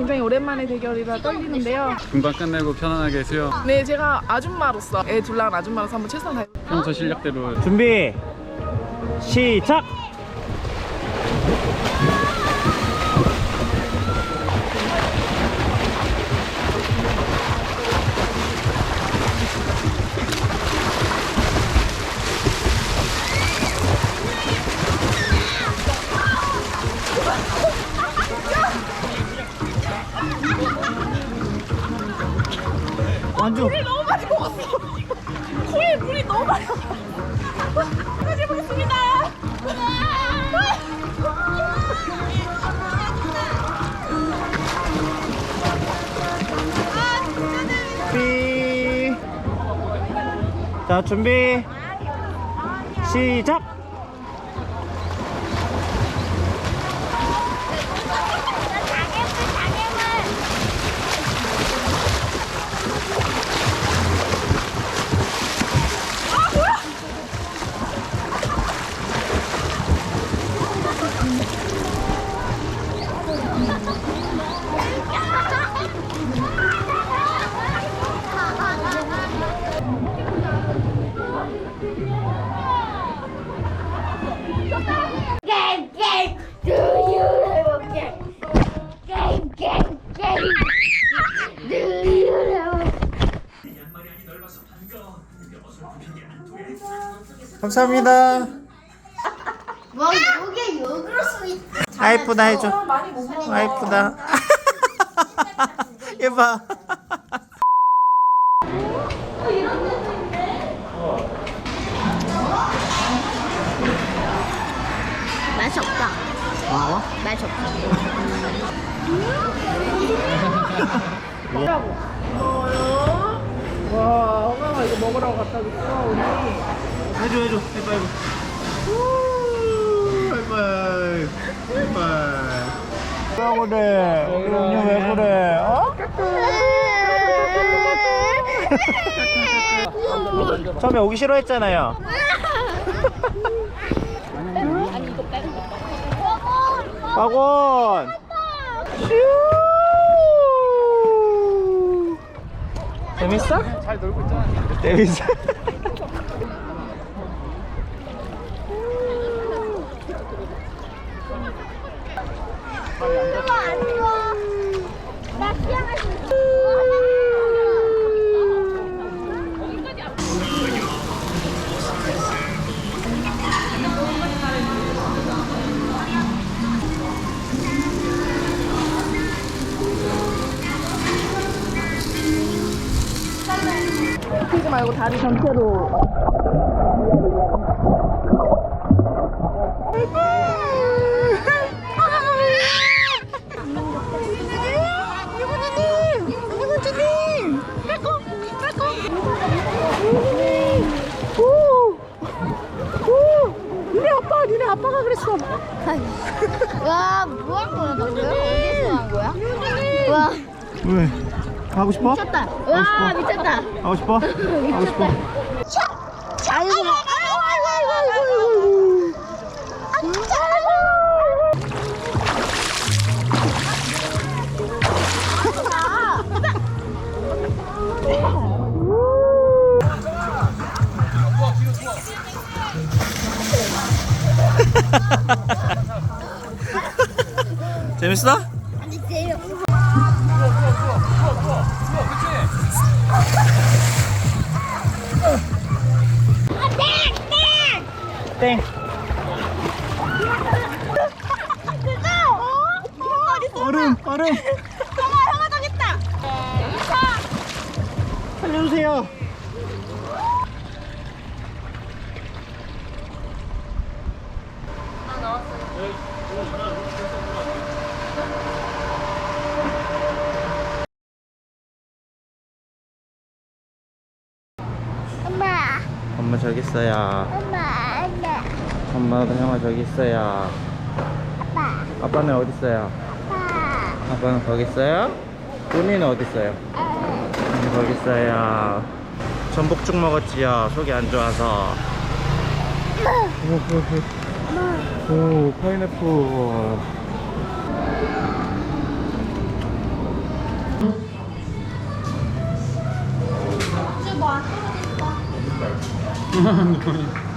굉장히 오랜만에 대결이라 떨리는데요. 금방 끝내고 편안하게 수영. 네, 제가 아줌마로서 애 둘랑 아줌마로서 한번 최선을 다해. 평소 실력대로 준비 시작 완주 물이 너무 많이 먹었어. 코에 물이 너무 많이 먹었어. 다시 해보겠습니다. 준비 자 준비 시작 감사합니다. 뭐 이게 역으로 쓰이 아이쁘다 해줘. 아이쁘다. 해봐 맛이 없다. 뭐라고? 맛이 없다. 와, 엄마가 이거 먹으라고 갖다 줬어, 우리. 해줘 해줘. 해봐 해봐. 우, 하이파이 하이파이 왜 그래? 우리 언니 왜 그래? 어? 처음에 오기 싫어했잖아요. 박원! 슈 재밌어? 잘 놀고 있잖아. 재밌어 말고 다리 전체로. 니네 아빠, 니네 아빠가 그랬어. 와, 뭐한 거야, 방금? 어디서 한 거야? 와, 왜? 가고 싶어? 미쳤다. 와, 미쳤다. 가고 싶어? 가고 싶어? 아이고, 아이고, 아이고, 아이고, 아이고, 아이고. 재밌어? 아니, 재 미없어. 땡. 얼음, 얼음. 살려주세요. 엄마, 저기 있어요. 엄마, 엄마, 엄마도 형아 저기 있어요. 아빠, 아빠는 어디 있어요? 아빠, 아빠는 거기 있어요? 꾸미는 어디 있어요? 아, 음, 거기 있어요. 전복죽 먹었지요. 속이 안 좋아서. 오, 오, 파인애플. 本当に。